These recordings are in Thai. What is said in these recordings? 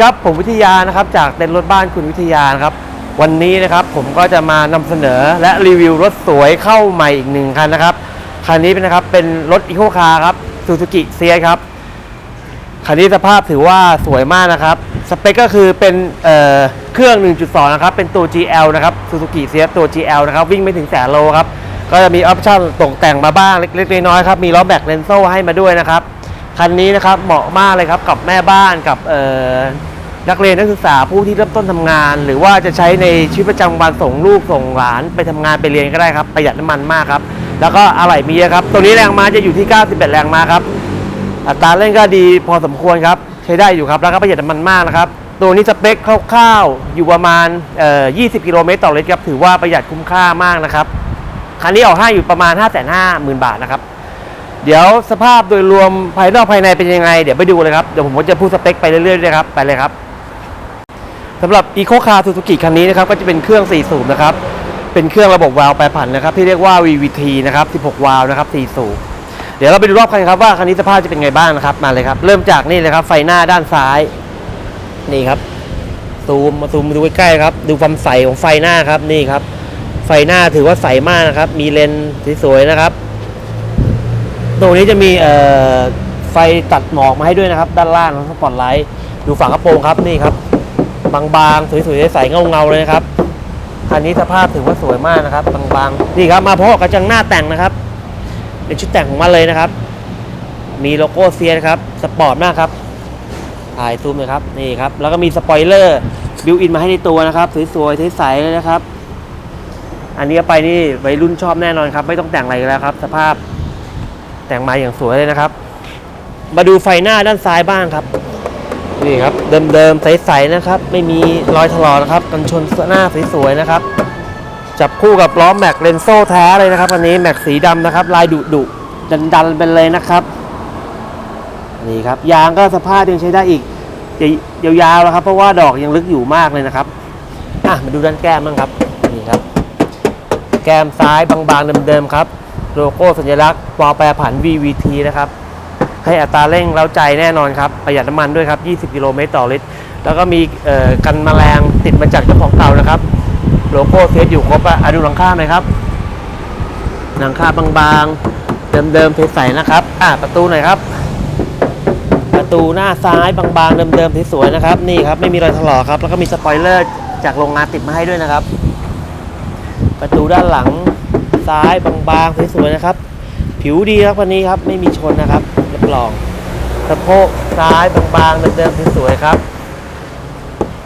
ครับผมวิทยานะครับจากเต็นท์รถบ้านคุณวิทยานะครับ วันนี้นะครับผมก็จะมานำเสนอและรีวิวรถสวยเข้าใหม่อีกหนึ่งคันนะครับคันนี้เป็นนะครับเป็นรถอีโคคาร์ครับซูซูกิเซียครับคันนี้สภาพถือว่าสวยมากนะครับสเปคก็คือเป็นเเครื่อง 1.2 นะครับ เป็นตัว GL นะครับซูซูกิเซียตัว GL นะครับ วิ่งไม่ถึงแสนโลครับ ก็จะมีออปชั่นตกแต่งมาบ้างเล็กๆน้อยๆครับ มีล้อแม็กเลนโซ่ให้มาด้วยนะครับ คันนี้นะครับเหมาะมากเลยครับ กับแม่บ้านกับ นักเรียนนักศึกษาผู้ที่เริ่มต้นทำงาน หรือว่าจะใช้ในชีวิตประจำวันส่งลูกส่งหลานไปทำงานไปเรียนก็ได้ครับ ประหยัดน้ำมันมากครับ แล้วก็อะไหล่มีเยอะครับ ตัวนี้แรงม้าจะอยู่ที่ 91 แรงม้าครับอัตราเร่งก็ดีพอสมควรครับ ใช้ได้อยู่ครับแล้วก็ประหยัดน้ำมันมากนะครับ ตัวนี้สเปคคร่าวๆอยู่ประมาณเอ่อ20 กิโลเมตรต่อลิตรครับถือว่าประหยัดคุ้มค่ามากนะครับคันนี้ออกห้างอยู่ประมาณ 5 5 0 0 0 0 บาทนะครับเดี๋ยวสภาพโดยรวมภายนอกภายในเป็นยังไงเดี๋ยวไปดูเลยครับเดี๋ยวผมก็จะพูดสเปคไปเรื่อยๆเลยครับไปเลยครับ สำหรับ Eco Car Suzuki คันนี้นะครับก็จะเป็นเครื่อง 4 สูบนะครับ เป็นเครื่องระบบวาล์วแปรผันนะครับที่เรียกว่า VVT นะครับ 16 วาล์วนะครับ 4 สูบ เดี๋ยวเราไปดูรอบคันครับว่าคันนี้สภาพจะเป็นไงบ้างนะครับ มาเลยครับ เริ่มจากนี่เลยครับไฟหน้าด้านซ้าย นี่ครับ ซูมมาซูมมาดูใกล้ๆครับ ดูความใสของไฟหน้าครับนี่ครับ ไฟหน้าถือว่าใสมากนะครับ มีเลนส์สวยๆนะครับ ตรงนี้จะมีเอ่อไฟตัดหมอกมาให้ด้วยนะครับ ด้านล่างของสปอตไลท์ ดูฝั่งกระโปรงครับนี่ครับ บางๆ สวยๆใสๆเงาๆเลยนะครับคันนี้สภาพถือว่าสวยมากนะครับบางๆนี่ครับมาพร้อมกับกระจังหน้าแต่งนะครับ เป็นชุดแต่งของมันเลยนะครับ มีโลโก้เซียนะครับสปอร์ตมากครับถ่ายซูมเลยครับนี่ครับแล้วก็มีสปอยเลอร์บิวอินมาให้ในตัวนะครับสวยๆใสๆเลยนะครับ อันนี้ไปนี่วัยรุ่นชอบแน่นอนครับ ไม่ต้องแต่งอะไรแล้วครับ สภาพแต่งมาอย่างสวยเลยนะครับ มาดูไฟหน้าด้านซ้ายบ้างครับ นี่ครับเดิมๆใสๆนะครับ ไม่มีรอยถลอกนะครับ กันชนหน้าสวยๆนะครับ จับคู่กับล้อแม็กเลนโซ่แท้เลยนะครับอันนี้แม็กสีดำนะครับ ลายดุดุดันดันๆเป็นเลยนะครับนี่ครับยางก็สภาพยังใช้ได้อีกยาวๆแล้วครับ เพราะว่าดอกยังลึกอยู่มากเลยนะครับอะมาดูด้านแก้มบ้างครับนี่ครับ แก้มซ้ายบางๆเดิมๆครับ โลโก้สัญลักษณ์วอลแปรผัน VVT นะครับ ให้อัตราเร่งเร้าใจแน่นอนครับ ประหยัดน้ำมันด้วยครับ 20 กิโลเมตรต่อลิตร แล้วก็มีกันแมลงติดมาจากเจ้าของเก่านะครับ โลโก้เซฟอยู่ครบอะอะดูหลังคาหน่อยครับ หลังคาบางๆ เดิมๆใสๆนะครับ อะประตูหน่อยครับ ประตูหน้าซ้ายบางๆ เดิมๆสวยๆนะครับ นี่ครับไม่มีรอยถลอกครับ แล้วก็มีสปอยเลอร์จากโรงงานติดมาให้ด้วยนะครับ ประตูด้านหลังซ้ายบางๆสวยๆนะครับ ผิวดีครับวันนี้ครับไม่มีชนนะครับ รับรองสะโพกซ้ายบางๆเดิมๆสวยๆครับ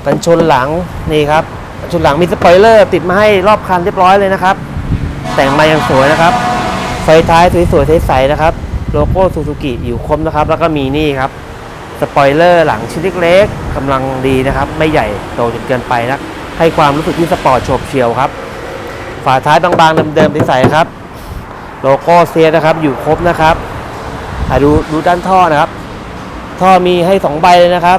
กันชนหลังนี่ครับกันชนหลังมีสปอยเลอร์ ติดมาให้รอบคันเรียบร้อยเลยนะครับ แต่งมาอย่างสวยนะครับ ไฟท้ายสวยๆใสๆนะครับ โลโก้ซูซูกิอยู่คมนะครับ แล้วก็มีนี่ครับสปอยเลอร์หลังชิ้นเล็กๆกำลังดีนะครับ ไม่ใหญ่โตจนเกินไปนะให้ความรู้สึกที่สปอร์ตโฉบเฉี่ยวครับ ฝาท้ายบางๆเดิมๆใสๆครับ โลโก้เซียนะครับอยู่ครบนะครับ ดูดูด้านท่อนะครับ ท่อมีให้สองใบเลยนะครับ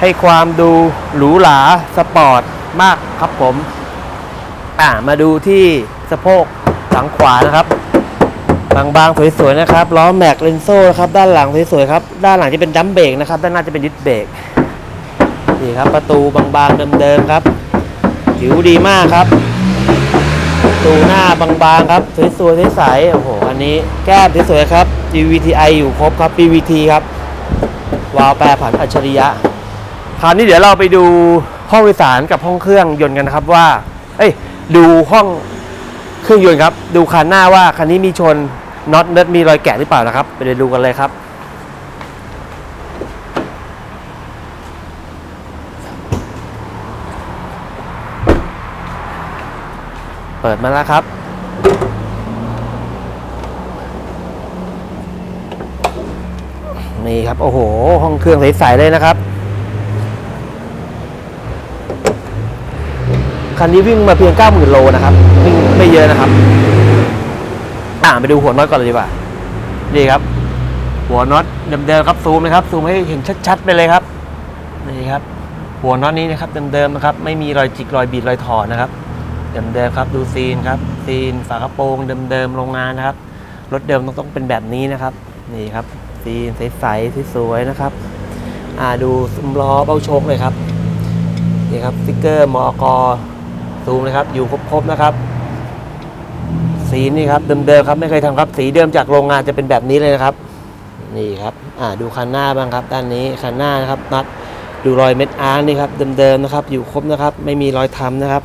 ให้ความดูหรูหราสปอร์ตมากครับผมอ่ามาดูที่สะโพกหลังขวานะครับ บางๆสวยๆนะครับล้อแม็กเลนโซ่ครับด้านหลังสวยๆครับด้านหลังจะเป็นดัมเบรกนะครับ ด้านหน้าจะเป็นดิสเบรกนี่ครับ ประตูบางๆเดิมๆครับผิวดีมากครับ ตูหน้าบางๆครับ สวยๆใสๆโอ้โหอันนี้แก้มสวยๆครับ GVTI อยู่ครบครับ PVT ครับวาวแปรผันอัจฉริยะ คราวนี้เดี๋ยวเราไปดูห้องโดยสารกับห้องเครื่องยนต์กันนะครับว่า เอ้ยดูห้องเครื่องยนต์ครับ ดูคันหน้าว่าคันนี้มีชนน็อตเนิร์ดมีรอยแกะหรือเปล่านะครับ ไปดูกันเลยครับ เปิดมาแล้วครับ นี่ครับ โอ้โห ห้องเครื่องใสๆเลยนะครับ คันนี้วิ่งมาเพียง 90,000 โลนะครับ วิ่งไม่เยอะนะครับ อ่าไปดูหัวน็อตก่อนเลยดีกว่า นี่ครับ หัวน็อตเดิมๆครับซูมเลยครับซูมให้เห็นชัดๆไปเลยครับ นี่ครับ หัวน็อตนี้นะครับเดิมๆนะครับ ไม่มีรอยจิกรอยบีดรอยถอดนะครับ เดิมๆครับดูซีนครับซีนฝากระโปรงเดิมๆโรงงานนะครับรถเดิมต้องต้องเป็นแบบนี้นะครับ นี่ครับซีนใสๆสวยๆนะครับอ่าดูซุ้มล้อเบ้าโชคเลยครับนี่ครับสติ๊กเกอร์มอกซูมนะครับ อยู่ครบๆนะครับ สีนี่ครับเดิมๆครับไม่เคยทำครับ สีเดิมจากโรงงานจะเป็นแบบนี้เลยนะครับ นี่ครับอ่าดูคันหน้าบ้างครับ ด้านนี้คันหน้านะครับนัดดูรอยเม็ดอาร์นี่ครับเดิมๆนะครับ อยู่ครบนะครับ ไม่มีรอยทำนะครับ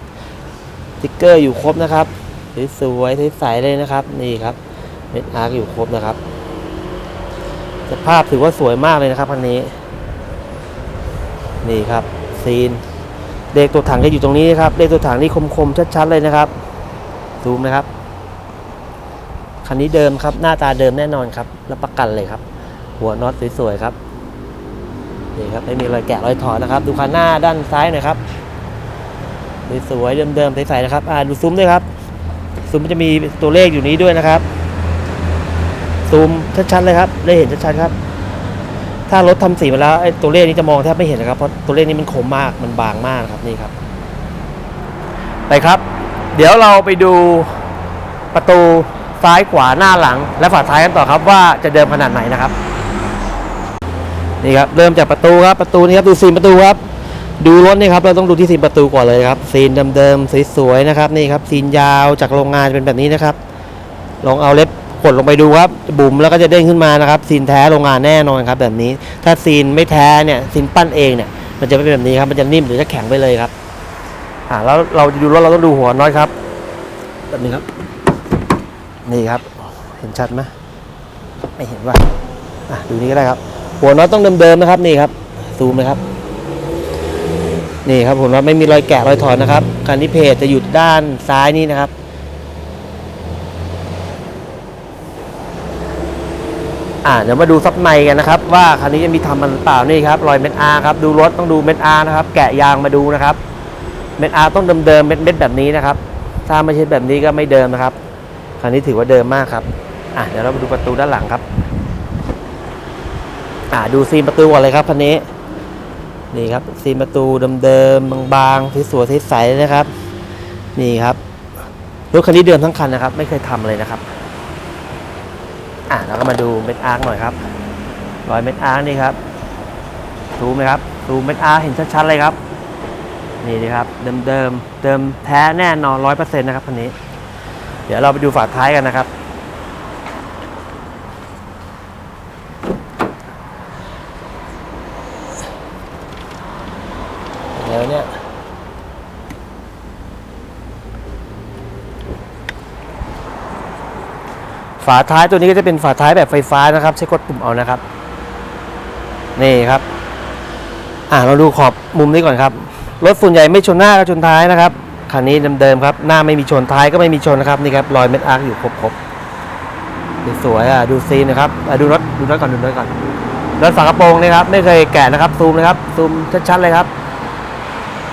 ติ๊กเกอร์อยู่ครบนะครับสวยๆใสๆเลยนะครับ นี่ครับเม็ดอาร์อยู่ครบนะครับสภาพถือว่าสวยมากเลยนะครับคันนี้ นี่ครับซีนเลขตัวถังก็อยู่ตรงนี้ครับเลขตัวถังนี่คมๆชัดๆเลยนะครับซูมนะครับคันนี้เดิมครับ หน้าตาเดิมแน่นอนครับรับประกันเลยครับ หัวน็อตสวยๆครับนี่ครับไม่มีรอยแกะรอยถอดนะครับ ดูคันหน้าด้านซ้ายหน่อยครับ สวยๆเดิมๆใสๆนะครับอ่าดูซุ้มด้วยครับ ซุ้มมันจะมีตัวเลขอยู่นี้ด้วยนะครับ ซูมชัดๆเลยครับได้เห็นชัดๆครับ ถ้ารถทำสีมาแล้วไอ้ตัวเลขนี้จะมองแทบไม่เห็นนะครับเพราะตัวเลขนี้มันคมมากมันบางมากครับนี่ครับ ไปครับ เดี๋ยวเราไปดูประตูซ้ายขวาหน้าหลัง และฝาท้ายกันต่อครับว่าจะเดิมขนาดไหนนะครับนี่ครับเริ่มจากประตูครับประตูนี้ครับดูซีนประตูครับ ดูรถนี่ครับเราต้องดูที่ซีนประตูก่อนเลยครับซีนเดิมๆสวยๆนะครับนี่ครับซีนยาวจากโรงงานเป็นแบบนี้นะครับ ลองเอาเล็บกดลงไปดูครับบุ๋มแล้วก็จะเด้งขึ้นมานะครับซีนแท้โรงงานแน่นอนครับ แบบนี้ถ้าซีนไม่แท้เนี่ยซีนปั้นเองเนี่ยมันจะไม่เป็นแบบนี้ครับมันจะนิ่มหรือจะแข็งไปเลยครับอ่าแล้วเราจะดูรถเราต้องดูหัวน็อตครับแบบนี้ครับ นี่ครับ เห็นชัดไหมไม่เห็นว่าอะดูนี่ก็ได้ครับ หัวน็อตต้องเดิมๆนะครับนี่ครับซูมเลยครับ นี่ครับหัวน็อตไม่มีรอยแกะรอยถอนนะครับคันนี้เพจจะอยู่ด้านซ้ายนี่นะครับ อ่าเดี๋ยวมาดูซับในกันนะครับ ว่าคันนี้จะมีทำมันเปล่านี่ครับรอยเม็ดอาร์ครับดูรถต้องดูเม็ดอาร์นะครับ แกะยางมาดูนะครับเม็ดอาร์ต้องเดิมๆเม็ดเม็ดแบบนี้นะครับ ถ้าไม่ใช่แบบนี้ก็ไม่เดิมนะครับคันนี้ถือว่าเดิมมากครับอะเดี๋ยวเรามาดูประตูด้านหลังครับ อะดูซีนประตูก่อนเลยครับคันนี้ นี่ครับซีนประตูเดิมๆบางๆสวยๆใสๆนะครับ นี่ครับรถคันนี้เดิมทั้งคันนะครับ ไม่เคยทำเลยนะครับ อะเราก็มาดูเม็ดอาร์คหน่อยครับรอยเม็ดอาร์คนี่ครับดูไหมครับดูเม็ดอาร์คเห็นชัดๆเลยครับ นี่นะครับเดิมเดิมๆเดิมแท้แน่นอนร้อยเปอร์เซ็นต์นะครับคันนี้ เดี๋ยวเราไปดูฝาท้ายกันนะครับ เดี๋ยวเนี่ย ฝาท้ายตัวนี้ก็จะเป็นฝาท้ายแบบไฟฟ้านะครับ ใช้กดปุ่มเอานะครับ นี่ครับ อ่าเราดูขอบมุมนี้ก่อนครับรถส่วนใหญ่ไม่ชนหน้าก็ชนท้ายนะครับคันนี้เดิมๆครับ หน้าไม่มีชนท้ายก็ไม่มีชนนะครับนี่ครับรอยเม็ดอาร์คอยู่ครบๆสวยอะดูซีนนะครับดูรถดูรถก่อนดูรถก่อนรถฝากระโปรงนี่ครับ ไม่เคยแกะนะครับซูมนะครับซูมชัดๆเลยครับ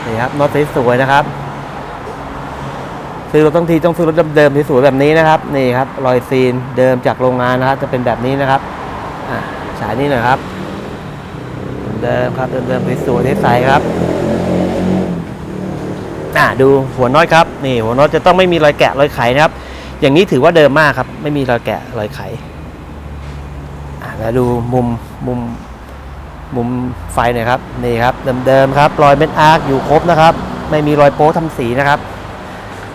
นี่ครับรถสวยๆนะครับ ซื้อรถต้องทีต้องซื้อรถเดิมๆสวยๆแบบนี้นะครับนี่ครับรอยซีนเดิมจากโรงงานนะครับ จะเป็นแบบนี้นะครับอะฉายนี่หน่อยครับ เดิมครับเดิมๆสวยๆใสๆครับอะดูหัวน็อตครับนี่หัวน็อตจะต้องไม่มีรอยแกะรอยไขนะครับ อย่างนี้ถือว่าเดิมมากครับ ไม่มีรอยแกะรอยไขอะแล้วดูมุมมุมมุมไฟหน่อยครับนี่ครับเดิมๆครับ รอยเม็ดอาร์คอยู่ครบนะครับ ไม่มีรอยโป๊ทำสีนะครับ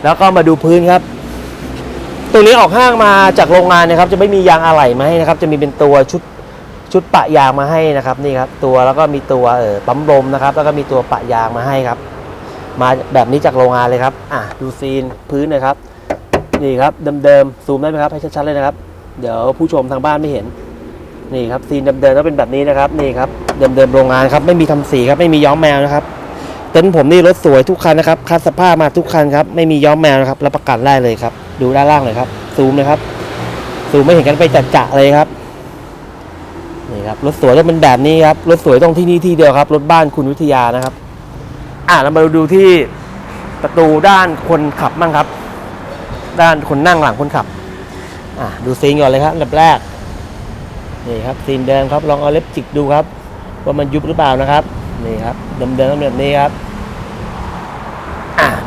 แล้วก็มาดูพื้นครับ ตัวนี้ออกห้างมาจากโรงงานนะครับ จะไม่มียางอะไหล่มาให้นะครับ จะมีเป็นตัวชุดชุดปะยางมาให้นะครับนี่ครับ ตัวแล้วก็มีตัวเออปั๊มลมนะครับ แล้วก็มีตัวปะยางมาให้ครับ มาแบบนี้จากโรงงานเลยครับ อะดูซีนพื้นน่อยครับ นี่ครับเดิมๆซูมได้ไหมครับให้ชัดๆเลยนะครับ เดี๋ยวผู้ชมทางบ้านไม่เห็นนี่ครับซีนเดิมๆก็เป็นแบบนี้นะครับ นี่ครับเดิมๆโรงงานครับ ไม่มีทำสีครับไม่มีย้อมแมวนะครับ ต็นท์ผมนี่รถสวยทุกคันนะครับคัดสภาพมาทุกคันครับไม่มีย้อมแมวนะครับรับประกันได้เลยครับ ดูด้านล่างเลยครับ ซูมเลยครับ ซูมไม่เห็นกันไปจัดๆเลยครับนี่ครับรถสวยต้องเป็นแบบนี้ครับรถสวยต้องที่นี่ที่เดียวครับรถบ้านคุณวิทยานะครับ อะเรามาดูที่ประตูด้านคนขับบ้างครับ ด้านคนนั่งหลังคนขับ อะดูซีนก่อนเลยครับอันดับแรกนี่ครับซีนเดิมครับลองเอาเล็บจิกดูครับ ว่ามันยุบหรือเปล่านะครับนี่ครับเดิมๆแบบนี้ครับ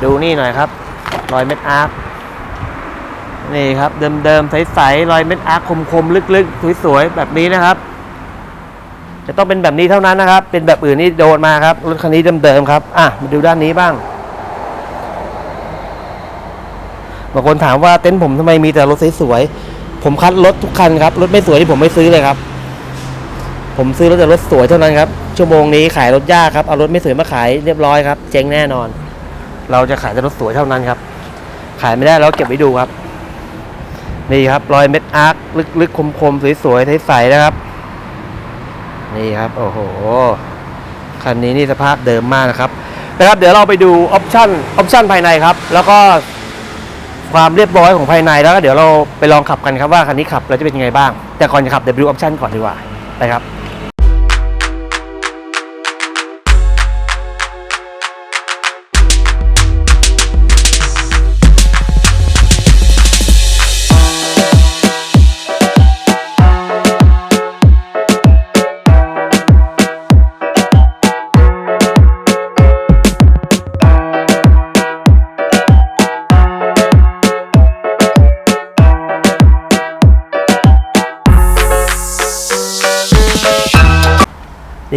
ดูนี่หน่อยครับ รอยเม็ดอาร์คนี่ครับเดิมๆใสๆรอยเม็ดอาร์คคมๆลึกๆสวยๆแบบนี้นะครับ จะต้องเป็นแบบนี้เท่านั้นนะครับ เป็นแบบอื่นนี่โดนมาครับรถคันนี้เดิมๆครับอะมาดูด้านนี้บ้างบางคนถามว่าเต็นท์ผมทำไมมีแต่รถสวยๆผมคัดรถทุกคันครับรถไม่สวยที่ผมไม่ซื้อเลยครับ ผมซื้อรถแต่รถสวยเท่านั้นครับชั่วโมงนี้ขายรถยากครับเอารถไม่สวยมาขายเรียบร้อยครับ เจ๊งแน่นอน เราจะขายแต่รถสวยเท่านั้นครับ ขายไม่ได้เราเก็บไว้ดูครับ นี่ครับ รอยเม็ดอาร์คลึกๆคมๆสวยๆใสๆนะครับ นี่ครับ โอ้โหคันนี้นี่สภาพเดิมมากนะครับนะครับ เดี๋ยวเราไปดูออปชั่นออปชั่นภายในครับ แล้วก็ความเรียบร้อยของภายในแล้วก็เดี๋ยวเราไปลองขับกันครับว่าคันนี้ขับแล้วจะเป็นยังไงบ้าง แต่ก่อนจะขับเดี๋ยวไปดูออปชั่นก่อนดีกว่าไปครับ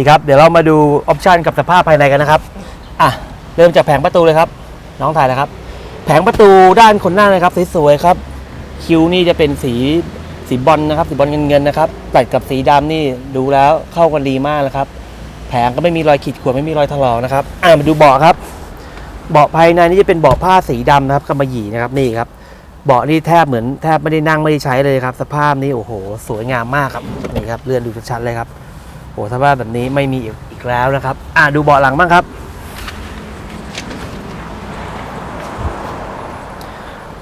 ีครับ เดี๋ยวเรามาดูออปชันกับสภาพภายในกันนะครับ อะ เริ่มจากแผงประตูเลยครับ น้องถ่ายแล้วครับ แผงประตูด้านคนหน้านะครับสวยๆครับ คิ้วนี่จะเป็นสีสีบอลนะครับ สีบอลเงินๆนะครับ ตัดกับสีดำนี่ดูแล้วเข้ากันดีมากนะครับ แผงก็ไม่มีรอยขีดข่วนไม่มีรอยถลอกนะครับ อะมาดูเบาะครับ เบาะภายในนี่จะเป็นเบาะผ้าสีดำนะครับกำมะหยี่นะครับนี่ครับเบาะนี่แทบเหมือนแทบไม่ได้นั่งไม่ได้ใช้เลยครับ สภาพนี้โอ้โห สวยงามมากครับนี่ครับเลื่อนดูชัดเลยครับ โอ้สภาพแบบนี้ไม่มีอีกแล้วนะครับ อะดูเบาะหลังบ้างครับ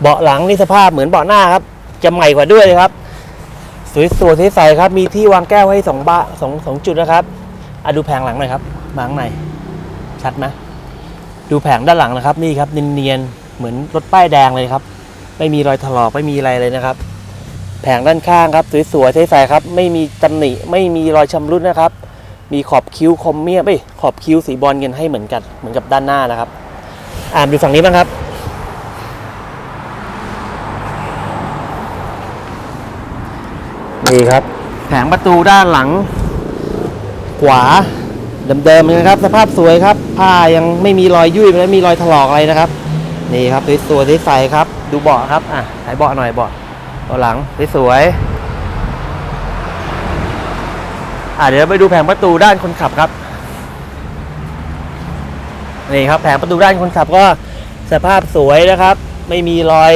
เบาะหลังนี่สภาพเหมือนเบาะหน้าครับ จะใหม่กว่าด้วยเลยครับ สวยสวยใสๆครับ มีที่วางแก้วให้สองบะสองสองจุดนะครับอะดูแผงหลังหน่อยครับมาข้างในชัดไหมดูแผงด้านหลังนะครับ นี่ครับเนียนๆเหมือนรถป้ายแดงเลยครับ ไม่มีรอยถลอกไม่มีอะไรเลยนะครับ แผงด้านข้างครับสวยๆใสๆครับ ไม่มีตำหนิไม่มีรอยชำรุดนะครับ มีขอบคิ้วคมเมียบเอ้ขอบคิ้วสีบอลกันให้เหมือนกันเหมือนกับด้านหน้านะครับ อ่านดูฝั่งนี้บ้างครับนี่ครับ แผงประตูด้านหลัง ขวาเดิมๆเลยนะครับ สภาพสวยครับ ผ้ายังไม่มีรอยยุ่ยไม่มีรอยถลอกอะไรนะครับ นี่ครับสวยๆใสๆครับ ดูเบาะครับอะถ่ายเบาะหน่อยเบาะ เบาหลังสวยๆอะเดี๋ยวไปดูแผงประตูด้านคนขับครับ นี่ครับแผงประตูด้านคนขับก็สภาพสวยนะครับ ไม่มีรอย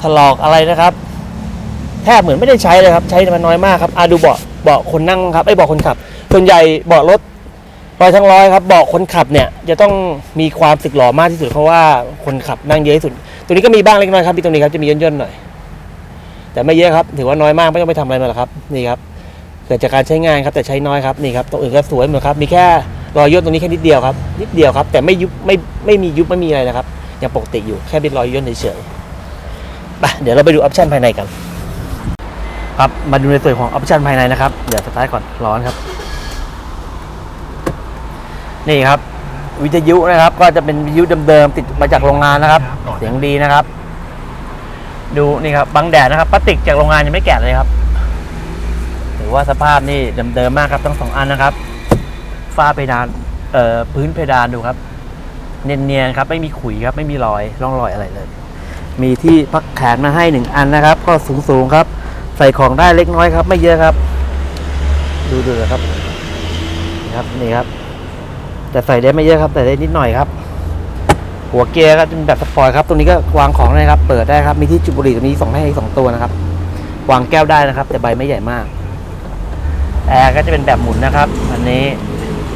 ถลอกอะไรนะครับ แทบเหมือนไม่ได้ใช้เลยครับ ใช้มันน้อยมากครับอะดูเบาะเบาะคนนั่งครับไอ้เบาะคนขับ ส่วนใหญ่เบาะรถร้อยทั้งร้อยครับเบาะคนขับเนี่ยจะต้องมีความสึกหล่อมากที่สุดเพราะว่าคนขับนั่งเยอะที่สุด ตัวนี้ก็มีบ้างเล็กน้อยครับที่ตรงนี้ครับจะมีย่นๆหน่อย แต่ไม่เยอะครับ ถือว่าน้อยมากไม่ต้องไปทำอะไรมาหรอกครับนี่ครับเกิดจากการใช้งานครับแต่ใช้น้อยครับนี่ครับตรงอื่นก็สวยเหมดครับมีแค่รอยย่นตรงนี้แค่นิดเดียวครับนิดเดียวครับ แต่ไม่ยุบไม่ไม่มียุบไม่มีอะไรนะครับยังปกติอยู่แค่เป็นรอยย่นเฉยๆไปเดี๋ยวเราไปดูออปชันภายในกันครับมาดูในส่วนของออปชันภายในนะครับเดี๋ยวสตาร์ทก่อนร้อนครับ นี่ครับวิทยุนะครับก็จะเป็นวิทยุเดิมๆติดมาจากโรงงานนะครับ เสียงดีนะครับ ดูนี่ครับบังแดดนะครับพลาสติกจากโรงงานยังไม่แกะเลยครับถือว่าสภาพนี่เดิมๆมากครับทั้งสองอันนะครับฝ้าเพดานเอ่อพื้นเพดานดูครับ เนียนๆครับ ไม่มีขุยครับ ไม่มีรอยร่องรอยอะไรเลย มีที่พักแขนมาให้หนึ่งอันนะครับ ก็สูงๆครับ ใส่ของได้เล็กน้อยครับ ไม่เยอะครับ ดูดูนะครับนี่ครับนี่ครับแต่ใส่ได้ไม่เยอะครับ แต่ได้นิดหน่อยครับ หัวเกียร์ก็เป็นแบบสปอยครับตรงนี้ก็วางของได้ครับ เปิดได้ครับ มีที่จุดบุหรี่ตรงนี้สองให้สองตัวนะครับ วางแก้วได้นะครับ แต่ใบไม่ใหญ่มาก แอร์ก็จะเป็นแบบหมุนนะครับ อันนี้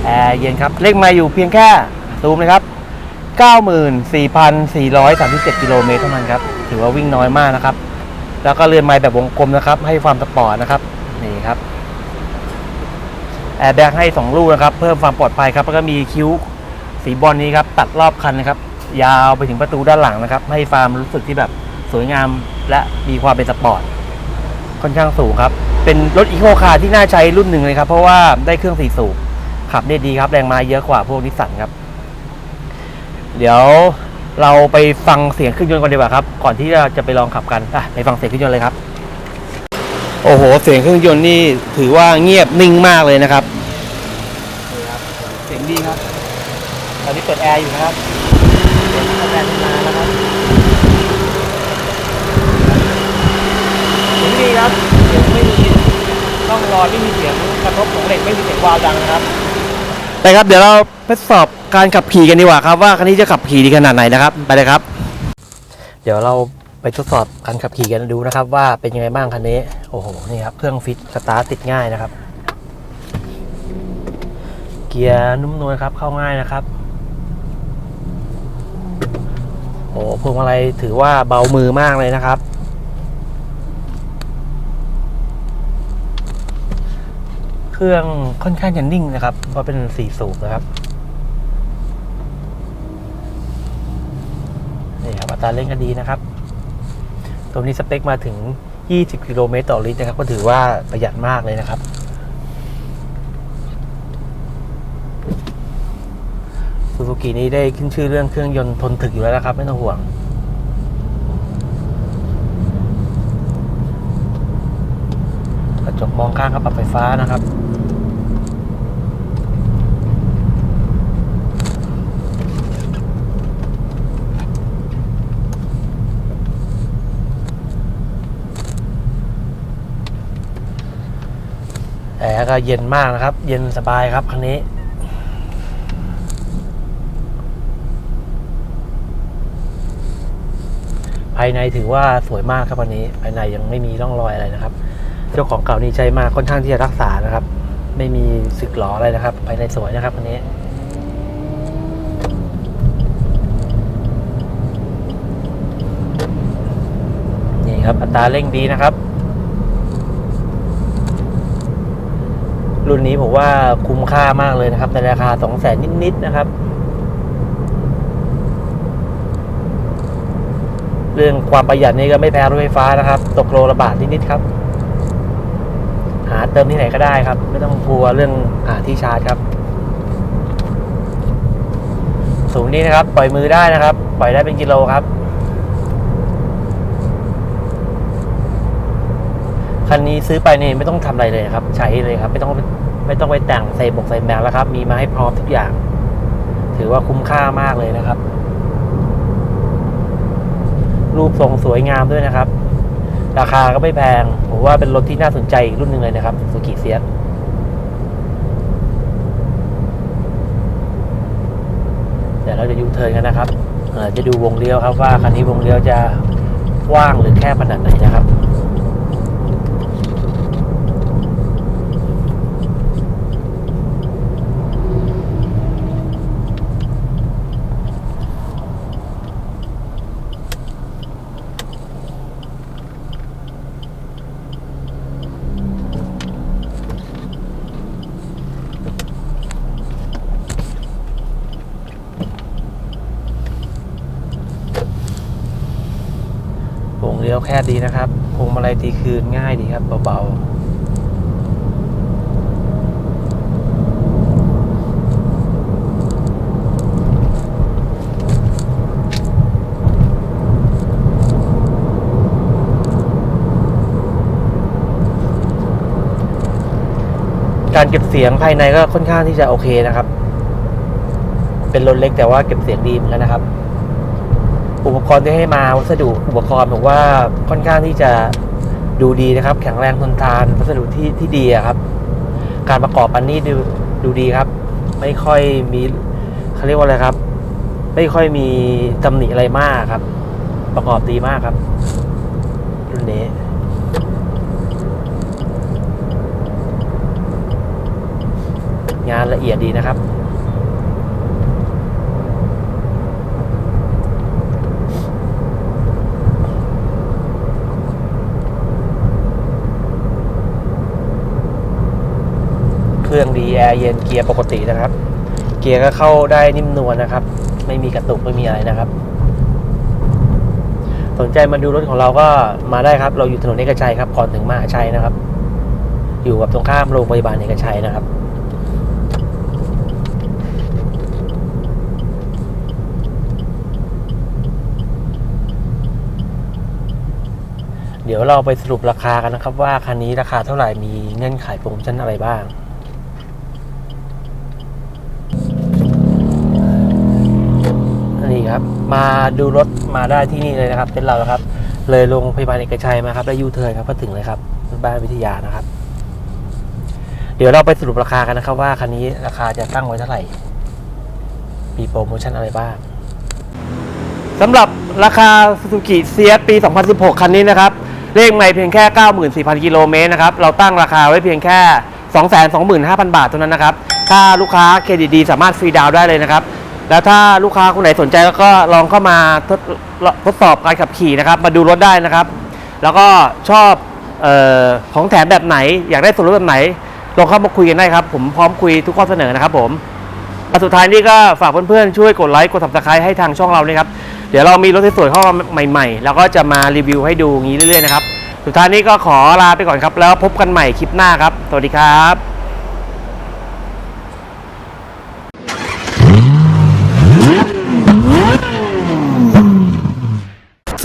แอร์เย็นครับ เลขมาอยู่เพียงแค่ซูมนะครับ 94,437 กิโลเมตรเท่านั้นครับ ถือว่าวิ่งน้อยมากนะครับ แล้วก็เรือนไม้แบบวงกลมนะครับ ให้ความสปอร์ตนะครับ นี่ครับ แอร์แบ็กให้ 2 ลูกนะครับ เพิ่มความปลอดภัยครับ แล้วก็มีคิ้วสีบอลนี้ครับ ตัดรอบคันนะครับ ยาวไปถึงประตูด้านหลังนะครับ ให้ความรู้สึกที่แบบสวยงามและมีความเป็นสปอร์ตค่อนข้างสูงครับ เป็นรถอีโคคาร์ที่น่าใช้รุ่นหนึ่งเลยครับ เพราะว่าได้เครื่องสี่สูบขับได้ดีครับแรงมาเยอะกว่าพวกนิสสันครับ เดี๋ยวเราไปฟังเสียงเครื่องยนต์ก่อนดีกว่าครับ ก่อนที่เราจะไปลองขับกันอะไปฟังเสียงเครื่องยนต์เลยครับ โอ้โห เสียงเครื่องยนต์นี่ถือว่าเงียบนิ่งมากเลยนะครับ เสียงดีครับ ตอนนี้เปิดแอร์อยู่นะครับเสียงแอร์นานนะครับเสียงดีครับ เสียงไม่มีร่ องรอยไม่มีเสียงกระทบของเหล็กไม่มีเสียงวาวดังนะครับไปครับ เดี๋ยวเราทดสอบการขับขี่กันดีกว่าครับ ว่าคันนี้จะขับขี่ดีขนาดไหนนะครับ ไปเลยครับ เดี๋ยวเราไปทดสอบการขับขี่กันดูนะครับ ว่าเป็นยังไงบ้างคันนี้ โอ้โห นี่ครับ เครื่องฟิตสตาร์ทติดง่ายนะครับ เกียร์นุ่มนวลครับ เข้าง่ายนะครับ โอ้พวงมาลัยถือว่าเบามือมากเลยนะครับ เครื่องค่อนข้างจะนิ่งนะครับ เพราะเป็นสี่สูบนะครับนี่ครับอัตราเร่งก็ดีนะครับ ตัวนี้สเปคมาถึง 20 กิโลเมตรต่อลิตรนะครับ ก็ถือว่าประหยัดมากเลยนะครับ ซูซูกินี้ได้ขึ้นชื่อเรื่องเครื่องยนต์ทนถึกอยู่แล้วนะครับ ไม่ต้องห่วงกระจกมองข้างครับปรับไฟฟ้านะครับ ร์ก็เย็นมากนะครับ เย็นสบายครับคันนี้ ภายในถือว่าสวยมากครับวันนี้ ภายในยังไม่มีร่องรอยอะไรนะครับ เจ้าของเก่านี่ใช้มาค่อนข้างที่จะรักษานะครับ ไม่มีสึกหรออะไรนะครับ ภายในสวยนะครับคันนี้นี่ครับอัตราเร่งดีนะครับ รุ่นนี้ผมว่าคุ้มค่ามากเลยนะครับในราคา 2 0 0แสนนิดๆนะครับ เรื่องความประหยัดนี่ก็ไม่แพ้รถไฟฟ้านะครับ ตกโลละบาทนิดๆครับ หาเติมที่ไหนก็ได้ครับ ไม่ต้องกลัวเรื่องหาที่ชาร์จครับสูงนี้นะครับ ปล่อยมือได้นะครับ ปล่อยได้เป็นกิโลครับ คันนี้ซื้อไปเนี่ยไม่ต้องทำอะไรเลยครับ ใช้เลยครับ ไม่ต้องไม่ต้องไปแต่งใส่บกใส่แมวแล้วครับ มีมาให้พร้อมทุกอย่าง ถือว่าคุ้มค่ามากเลยนะครับ รูปทรงสวยงามด้วยนะครับ ราคาก็ไม่แพง ผมว่าเป็นรถที่น่าสนใจอีกรุ่นหนึ่งเลยนะครับสุกิเซียสเดี๋ยวเราจะยูเทิร์นกันนะครับจะดูวงเลี้ยวครับว่าคันนี้วงเลี้ยวจะกว้างหรือแคบขนาดไหนนะครับ วงเลี้ยวแคบ ดีนะครับพวงมาลัยตีคืนง่ายดีครับเบาๆการเก็บเสียงภายในก็ค่อนข้างที่จะโอเคนะครับ เป็นรถเล็กแต่ว่าเก็บเสียงดีเหมือนกันนะครับ อุปกรณ์ที่ให้มาวัสดุอุปกรณ์ผมว่าค่อนข้างที่จะดูดีนะครับ แข็งแรงทนทานวัสดุที่ที่ดีครับ การประกอบอันนี้ดูดูดีครับ ไม่ค่อยมีเขาเรียกว่าอะไรครับ ไม่ค่อยมีตำหนิอะไรมากครับ ประกอบดีมากครับรุ่นนี้งานละเอียดดีนะครับ แอร์เย็นเกียร์ปกตินะครับ เกียร์ก็เข้าได้นิ่มนวลนะครับ ไม่มีกระตุกไม่มีอะไรนะครับ สนใจมาดูรถของเราก็มาได้ครับ เราอยู่ถนนเอกชัยครับก่อนถึงมหาชัยนะครับ อยู่กับตรงข้ามโรงพยาบาลเอกชัยนะครับเดี๋ยวเราไปสรุปราคากันนะครับ ว่าคันนี้ราคาเท่าไหร่มีเงื่อนไขโปรโมชั่นอะไรบ้าง ครับ มาดูรถมาได้ที่นี่เลยนะครับเต็นเราครับ เลยโรงพยาบาลเอกชัยมาครับแล้วยูเทิร์นครับก็ถึงเลยครับบ้านวิทยานะครับ เดี๋ยวเราไปสรุปราคากันนะครับ ว่าคันนี้ราคาจะตั้งไว้เท่าไหร่มีโปรโมชั่นอะไรบ้างสำหรับราคา Suzuki c s ปี 2016 คันนี้นะครับ เลขไม่เพียงแค่ 94,000 กิโลเมตรนะครับ เราตั้งราคาไว้เพียงแค่ 225,000 บาทเท่านั้นนะครับ ถ้าลูกค้าเครดิตดีสามารถฟรีดาวน์ได้เลยนะครับ แล้วถ้าลูกค้าคนไหนสนใจแล้วก็ลองเข้ามาทดทดสอบการขับขี่นะครับ มาดูรถได้นะครับ แล้วก็ชอบออของแถมแบบไหน อยากได้ส่วนลดแบบไหน ลองเข้ามาคุยกันได้ครับ ผมพร้อมคุยทุกข้อเสนอนะครับ ผมสุดท้ายนี้ก็ฝากเพื่อนๆช่วยกดไลค์กด subscribe ให้ทางช่องเราด้วยครับเดี๋ยวเรามีรถสวยๆเข้ามาใหม่ๆ แล้วก็จะมารีวิวให้ดูงี้เรื่อยๆนะครับ สุดท้ายนี้ก็ขอลาไปก่อนครับ แล้วพบกันใหม่คลิปหน้าครับ สวัสดีครับ